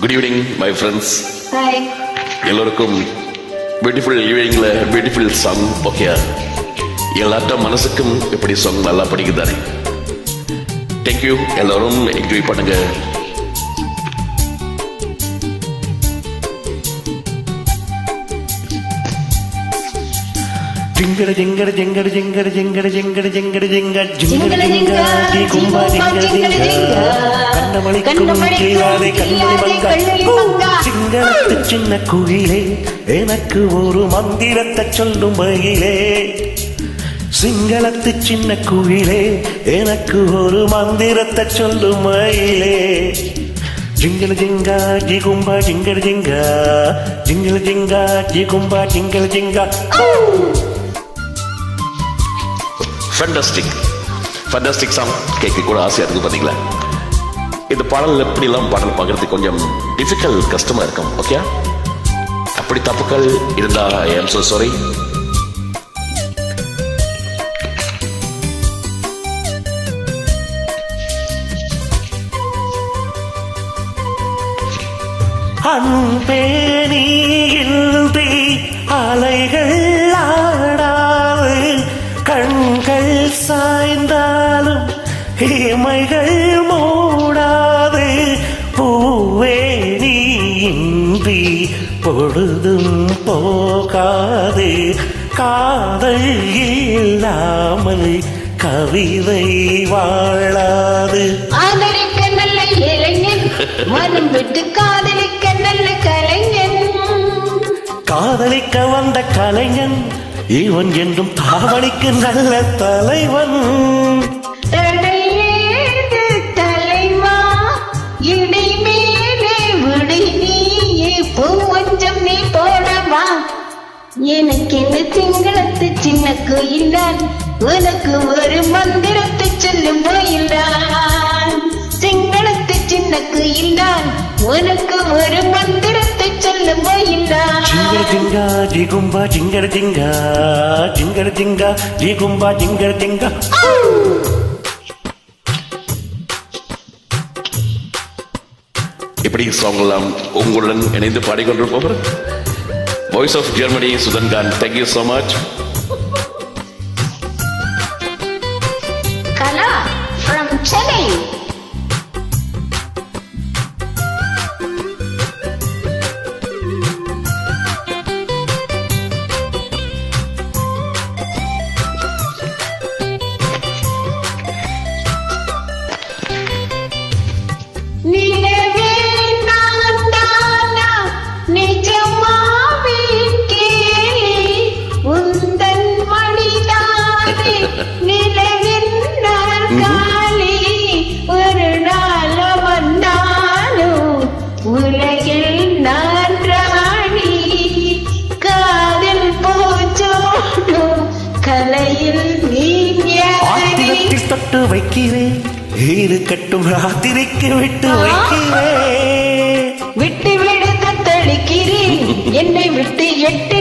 Good evening my friends hi எல்லோருக்கும் beautiful ஈவினிங்ல beautiful song okay எல்லாட்ட மனசுக்கும் இப்படி சாங் நல்லா படிக்குதானே தேங்க்யூ எல்லாரும் என்ஜாய் பண்ணுங்க జింగడ జింగడ జింగడ జింగడ జింగడ జింగడ జింగడ జింగ జింగడ జింగ, ஜி கும்பா జింగడ జింగడ జింగ జింగ. கண்ணமளிக்கும் கண்ணமளிக்கும் சிங்களத்து சின்ன குயிலே எனக்கு ஒரு மந்திரத்தை சொல்லும் மயிலே சிங்களத்து சின்ன குயிலே எனக்கு ஒரு மந்திரத்தை சொல்லும் மயிலே ஜிங்கல ஜிங்கா ஜி கும்பா ஜிங்கட ஜிங்கா. ஜிங்கல ஜிங்கா ஜி கும்பா ஜிங்கல ஜிங்கா. ஃபேண்டாஸ்டிக் ஃபேண்டாஸ்டிக் சாங் கேட்க கூட ஆசையா இருக்கு பாத்தீங்களா? இந்த பாடல் எப்படிலாம் பாடல் பார்க்கறது கொஞ்சம் டிஃபிகல்ட் கஷ்டமா இருக்கும் ஓகே அப்படி தப்புக்கள் இருந்தா ஐ எம் சாரி அன்பே நீ இமைகள் மூடாது பூவே நீயின்றி பொழுதும் போகாது. காதல் இல்லாமல் கவிதை வாழாது. ஆதரிக்க நல்ல இளைஞன் மனம் விட்டு காதலிக்க நல்ல கலைஞன். காதலிக்க வந்த கலைஞன் இவன் என்றும் தாவணிக்கு நல்ல தலைவன். எனக்கு என்ன சிங்களத்து சின்ன கோயில்தான் உனக்கு ஒரு மந்திரத்தை சொல்லும் கோயில்தான் சிங்களத்து சின்ன கோயில்தான் உனக்கு ஒரு மந்திரத்தை சொல்லும் கோயில்தான் ஜிங்கர ஜிங்கா ஜி கும்பா ஜிங்கர ஜிங்கா ஜிங்கர ஜிங்கா ஜி கும்பா ஜிங்கர ஜிங்கா இப்படி சாங் எல்லாம் உங்களுடன் இணைந்து பாடிக்கொண்டிருப்பவர் Voice of Germany, Sudan Khan. Thank you so much. தொட்டு வைக்கிறேன் ஈடு கட்டும் ராத்திரிக்கு விட்டு வைக்கிறேன். விட்டு விடு தத்தளிக்கிறேன் என்னை விட்டு எட்டு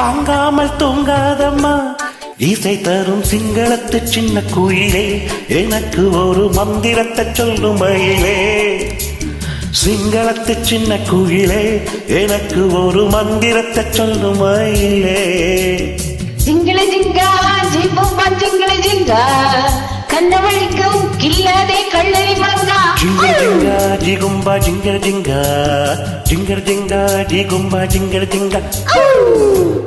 தாங்காமல் தூங்காதம்மா. இசை தரும் சிங்களத்து சின்ன குயிலே எனக்கு ஒரு மந்திரத்தை சொல்லும் மயிலே சிங்களத்து சின்ன குயிலே எனக்கு ஒரு மந்திரத்தை சொல்லும் மயிலே சிங்கள ஜிங்கா ஜிம்பும்பா ஜிங்கள ஜிங்கா. கண்ணவழிக்கும் கில்லாதே கள்ளரி மங்கா ஜிங்கர் ஜிங்கா ஜிகும்பா ஜிங்கர் ஜிங்கா ஜிங்கர் ஜிங்கா ஜிகும்பா ஜிங்கர் ஜிங்கா Ooh.